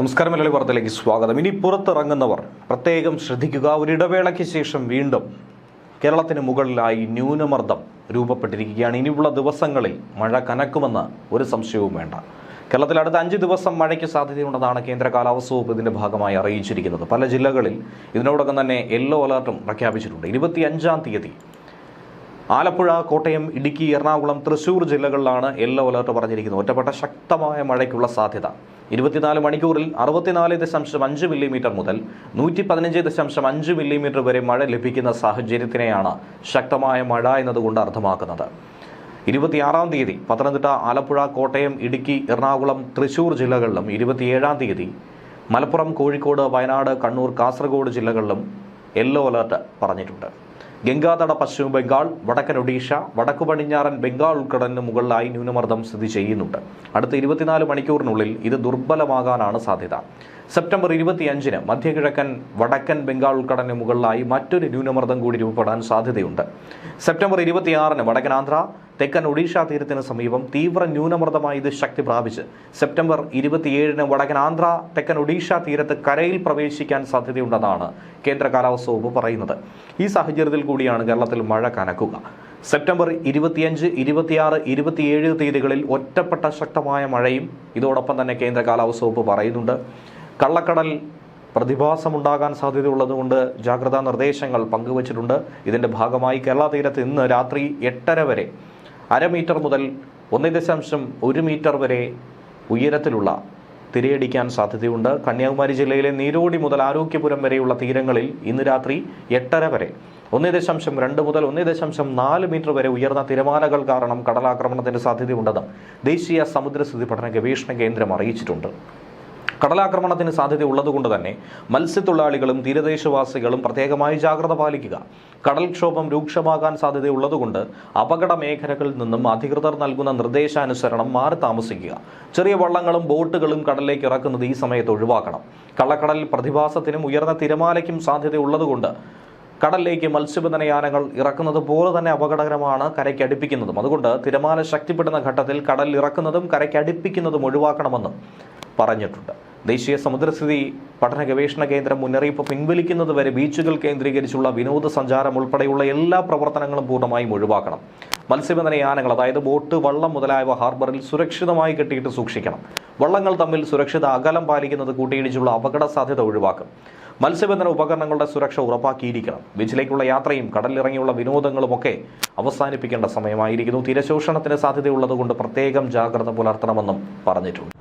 നമസ്കാരം മലയാളി വാർത്തയിലേക്ക് സ്വാഗതം. ഇനി പുറത്തിറങ്ങുന്നവർ പ്രത്യേകം ശ്രദ്ധിക്കുക. ഒരിടവേളയ്ക്ക് ശേഷം വീണ്ടും കേരളത്തിന് മുകളിലായി ന്യൂനമർദ്ദം രൂപപ്പെട്ടിരിക്കുകയാണ്. ഇനിയുള്ള ദിവസങ്ങളിൽ മഴ കനക്കുമെന്ന് ഒരു സംശയവും വേണ്ട. കേരളത്തിൽ അടുത്ത അഞ്ച് ദിവസം മഴയ്ക്ക് സാധ്യതയുണ്ടെന്നാണ് കേന്ദ്ര കാലാവസ്ഥ വകുപ്പ് ഇതിന്റെ ഭാഗമായി അറിയിച്ചിരിക്കുന്നത്. പല ജില്ലകളിൽ ഇതിനോടകം തന്നെ യെല്ലോ അലർട്ടും പ്രഖ്യാപിച്ചിട്ടുണ്ട്. ഇരുപത്തി അഞ്ചാം തീയതി ആലപ്പുഴ കോട്ടയം ഇടുക്കി എറണാകുളം തൃശൂർ ജില്ലകളിലാണ് യെല്ലോ അലർട്ട് പറഞ്ഞിരിക്കുന്നത്. ഒറ്റപ്പെട്ട ശക്തമായ മഴയ്ക്കുള്ള സാധ്യത ഇരുപത്തിനാല് മണിക്കൂറിൽ അറുപത്തിനാല് ദശാംശം അഞ്ച് മില്ലിമീറ്റർ മുതൽ നൂറ്റി പതിനഞ്ച് ദശാംശം അഞ്ച് മില്ലിമീറ്റർ വരെ മഴ ലഭിക്കുന്ന സാഹചര്യത്തിനെയാണ് ശക്തമായ മഴ എന്നതുകൊണ്ട് അർത്ഥമാക്കുന്നത്. ഇരുപത്തിയാറാം തീയതി പത്തനംതിട്ട ആലപ്പുഴ കോട്ടയം ഇടുക്കി എറണാകുളം തൃശൂർ ജില്ലകളിലും ഇരുപത്തിയേഴാം തീയതി മലപ്പുറം കോഴിക്കോട് വയനാട് കണ്ണൂർ കാസർഗോഡ് ജില്ലകളിലും യെല്ലോ അലർട്ട് പറഞ്ഞിട്ടുണ്ട്. ഗംഗാതട പശ്ചിമ ബംഗാൾ വടക്കൻ ഒഡീഷ വടക്കു പടിഞ്ഞാറൻ ബംഗാൾ ഉൾക്കടലിന് മുകളിലായി ന്യൂനമർദ്ദം സ്ഥിതി ചെയ്യുന്നുണ്ട്. അടുത്ത ഇരുപത്തിനാല് മണിക്കൂറിനുള്ളിൽ ഇത് ദുർബലമാകാനാണ് സാധ്യത. സെപ്റ്റംബർ ഇരുപത്തിയഞ്ചിന് മധ്യകിഴക്കൻ വടക്കൻ ബംഗാൾ ഉൾക്കടലിന് മുകളിലായി മറ്റൊരു ന്യൂനമർദ്ദം കൂടി രൂപപ്പെടാൻ സാധ്യതയുണ്ട്. സെപ്റ്റംബർ ഇരുപത്തിയാറിന് വടക്കൻ ആന്ധ്ര തെക്കൻ ഒഡീഷ തീരത്തിന് സമീപം തീവ്ര ന്യൂനമർദ്ദമായി ഇത് ശക്തി പ്രാപിച്ച്. സെപ്റ്റംബർ ഇരുപത്തിയേഴിന് വടക്കൻ ആന്ധ്ര തെക്കൻ ഒഡീഷ തീരത്ത് കരയിൽ പ്രവേശിക്കാൻ സാധ്യതയുണ്ടെന്നാണ് കേന്ദ്ര കാലാവസ്ഥ വകുപ്പ് പറയുന്നത്. ഈ സാഹചര്യത്തിൽ കൂടിയാണ് കേരളത്തിൽ മഴ കനക്കുക. സെപ്റ്റംബർ ഇരുപത്തിയഞ്ച് ഇരുപത്തിയാറ് ഇരുപത്തിയേഴ് തീയതികളിൽ ഒറ്റപ്പെട്ട ശക്തമായ മഴയും ഇതോടൊപ്പം തന്നെ കേന്ദ്ര കാലാവസ്ഥ വകുപ്പ് പറയുന്നുണ്ട്. കള്ളക്കടൽ പ്രതിഭാസമുണ്ടാകാൻ സാധ്യതയുള്ളതുകൊണ്ട് ജാഗ്രതാ നിർദ്ദേശങ്ങൾ പങ്കുവച്ചിട്ടുണ്ട്. ഇതിന്റെ ഭാഗമായി കേരള തീരത്ത് ഇന്ന് രാത്രി എട്ടര വരെ അര മീറ്റർ മുതൽ ഒന്ന് ദശാംശം ഒരു മീറ്റർ വരെ ഉയരത്തിലുള്ള തിരയടിക്കാൻ സാധ്യതയുണ്ട്. കന്യാകുമാരി ജില്ലയിലെ നീരോടി മുതൽ ആരോഗ്യപുരം വരെയുള്ള തീരങ്ങളിൽ ഇന്ന് രാത്രി എട്ടര വരെ ഒന്ന് ദശാംശം രണ്ട് മുതൽ ഒന്ന് ദശാംശം നാല് മീറ്റർ വരെ ഉയർന്ന തിരമാലകൾ കാരണം കടലാക്രമണത്തിന് സാധ്യതയുണ്ടെന്ന് ദേശീയ സമുദ്രസ്ഥിതി പഠന ഗവേഷണ കേന്ദ്രം അറിയിച്ചിട്ടുണ്ട്. കടലാക്രമണത്തിന് സാധ്യത ഉള്ളതുകൊണ്ട് തന്നെ മത്സ്യത്തൊഴിലാളികളും തീരദേശവാസികളും പ്രത്യേകമായി ജാഗ്രത പാലിക്കുക. കടൽക്ഷോഭം രൂക്ഷമാകാൻ സാധ്യതയുള്ളതുകൊണ്ട് അപകട മേഖലകളിൽ നിന്നും അധികൃതർ നൽകുന്ന നിർദ്ദേശാനുസരണം മാറി താമസിക്കുക. ചെറിയ വള്ളങ്ങളും ബോട്ടുകളും കടലിലേക്ക് ഇറക്കുന്നത് ഈ സമയത്ത് ഒഴിവാക്കണം. കള്ളക്കടൽ പ്രതിഭാസത്തിനും ഉയർന്ന തിരമാലയ്ക്കും സാധ്യതയുള്ളതുകൊണ്ട് കടലിലേക്ക് മത്സ്യബന്ധന യാനങ്ങൾ ഇറക്കുന്നത് പോലെ തന്നെ അപകടകരമാണ് കരയ്ക്ക് അടുപ്പിക്കുന്നതും. അതുകൊണ്ട് തിരമാല ശക്തിപ്പെടുന്ന ഘട്ടത്തിൽ കടലിൽ ഇറക്കുന്നതും കരയ്ക്ക് അടുപ്പിക്കുന്നതും ഒഴിവാക്കണമെന്നും പറഞ്ഞിട്ടുണ്ട്. ദേശീയ സമുദ്രസ്ഥിതി പഠന ഗവേഷണ കേന്ദ്രം മുന്നറിയിപ്പ് പിൻവലിക്കുന്നത് വരെ ബീച്ചുകൾ കേന്ദ്രീകരിച്ചുള്ള വിനോദസഞ്ചാരം ഉൾപ്പെടെയുള്ള എല്ലാ പ്രവർത്തനങ്ങളും പൂർണമായും ഒഴിവാക്കണം. മത്സ്യബന്ധന യാനങ്ങൾ അതായത് ബോട്ട് വള്ളം മുതലായവ ഹാർബറിൽ സുരക്ഷിതമായി കെട്ടിയിട്ട് സൂക്ഷിക്കണം. വള്ളങ്ങൾ തമ്മിൽ സുരക്ഷിത അകലം പാലിക്കുന്നത് കൂട്ടിയിടിച്ചുള്ള അപകട സാധ്യത ഒഴിവാക്കും. മത്സ്യബന്ധന ഉപകരണങ്ങളുടെ സുരക്ഷ ഉറപ്പാക്കിയിരിക്കണം. ബീച്ചിലേക്കുള്ള യാത്രയും കടലിറങ്ങിയുള്ള വിനോദങ്ങളുമൊക്കെ അവസാനിപ്പിക്കേണ്ട സമയമായിരിക്കുന്നു. തിരശോഷണത്തിന് സാധ്യതയുള്ളതുകൊണ്ട് പ്രത്യേകം ജാഗ്രത പുലർത്തണമെന്നും പറഞ്ഞിട്ടുണ്ട്.